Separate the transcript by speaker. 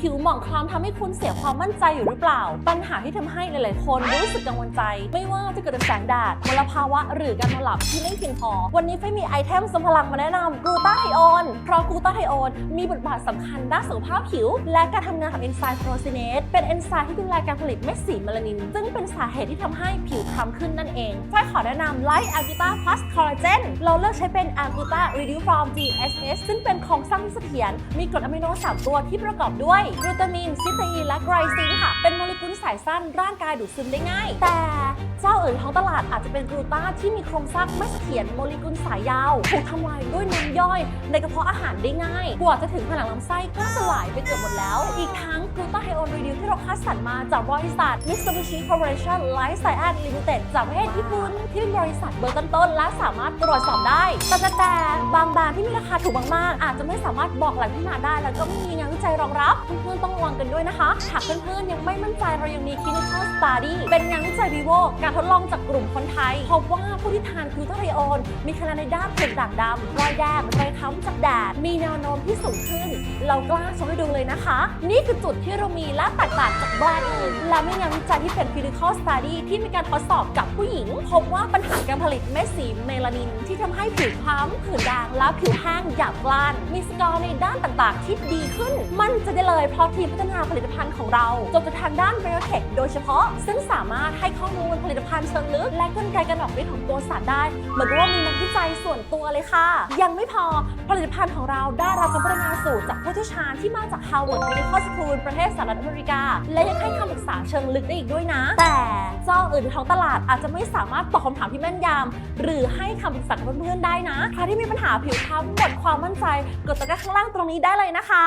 Speaker 1: ผิวหมองคล้ำทำให้คุณเสียความมั่นใจอยู่หรือเปล่า ปัญหาที่ทำให้หลาย ๆ คนรู้สึกกังวลใจ ไม่ว่าจะเกิดจากแสงแดดมลภาวะ หรือการนอนหลับที่ไม่เพียงพอ วันนี้ไฟมีไอเทมสมพลังมาแนะนำกลูตาไฮโอ เพราะกูตาไทโอนมีบทบาทสำคัญด้านสุขภาพผิว และการทำงานของเอนไซม์โปรซีเนสเป็นเอนไซม์ที่ดูแลการผลิตเม็ดสีเมลานิน ซึ่งเป็นสาเหตุที่ทำให้ผิวคล้ำขึ้นนั่นเองไฟขอแนะนำไลท์อากูต้าพลัสคอลลาเจนเราเลือกใช้เป็นอากูต้า reduce from DSS ซึ่งเป็นโครงสร้างที่เสถียรมีกรดอะมิโน3ตัวที่ประกอบด้วยกลูตามินซิสเตอีนและไกลซินค่ะเป็น โมเลกุลสายสั้นร่างกายดูดซึมได้ง่าย แต่เจ้าอื่นท้องตลาดอาจจะเป็นกลูตาที่มีโครงสร้างไม่เสถียรโมเลกุลสายยาวถูกทำลายด้วยน้ำย่อย ในกระเพาะอาหารได้ง่าย กว่าจะถึงผนังลำไส้ก็สลายไปเกือบหมดแล้ว อีกทั้ง คัดสรรมาจากบริษัท Mitsubishi Corporation Life Science Limited จากประเทศญี่ปุ่นที่เป็นบริษัทเบอร์ต้นๆและสามารถตรวจสอบได้ แต่แต่บางแบรนด์ที่มีราคาถูกมากๆ อาจจะไม่สามารถบอกแหล่งที่มาได้ แล้วก็ไม่มีงานวิจัยรองรับเพื่อนๆต้องระวังกันด้วยนะคะหากเพื่อนๆยังไม่มั่นใจเรายังมี clinical study เป็นงานวิจัย vivo การทดลองจากกลุ่มคนไทยพบว่าผู้ที่ทานกลูตาไทโอนมีคะแนนในด้านผื่นด่างดำรอยแดงรอยค้ำจากแดดมีแนวโน้มที่สูงขึ้น เรากล้าชมให้ดูเลยนะคะ นี่คือจุดที่เรามีและแตกต่างจากบ้านอื่นและมีงานวิจัยที่เป็น clinical study ที่มีการทดสอบกับผู้หญิง พบว่าปัญหาการผลิตเม็ดสีเมลานิน ที่ทำให้ผิวคล้ำผื่นแดงและผิวแห้งหยาบกร้านมีสกอร์ใน ต่างๆ ที่ดีขึ้น มั่นใจะได้เลยเพราะทีมพัฒนาผลิตภัณฑ์ของเราจบจากทางด้าน biotech โดยเฉพาะ ซึ่งสามารถให้ข้อมูลผลิตภัณฑ์เชิงลึก และกลไกการออกฤทธิ์ของตัวสารได้เหมือนกับว่ามีนักวิจัยส่วนตัวเลยค่ะ ยังไม่พอผลิตภัณฑ์ของเราได้รับการพัฒนาสูตรจากผู้เชี่ยวชาญที่มาจาก Harvard Medical School ประเทศสหรัฐอเมริกา และยังให้คำปรึกษาเชิงลึกได้อีกด้วยนะ แต่เจ้าอื่นในท้องตลาดอาจจะไม่สามารถตอบคำถามที่แม่นยำหรือให้คำปรึกษาเพื่อนๆได้นะใครที่มีปัญหาผิวคล้ำหมดความมั่นใจกดตะกร้าข้างล่างตรงนี้ได้เลยนะคะ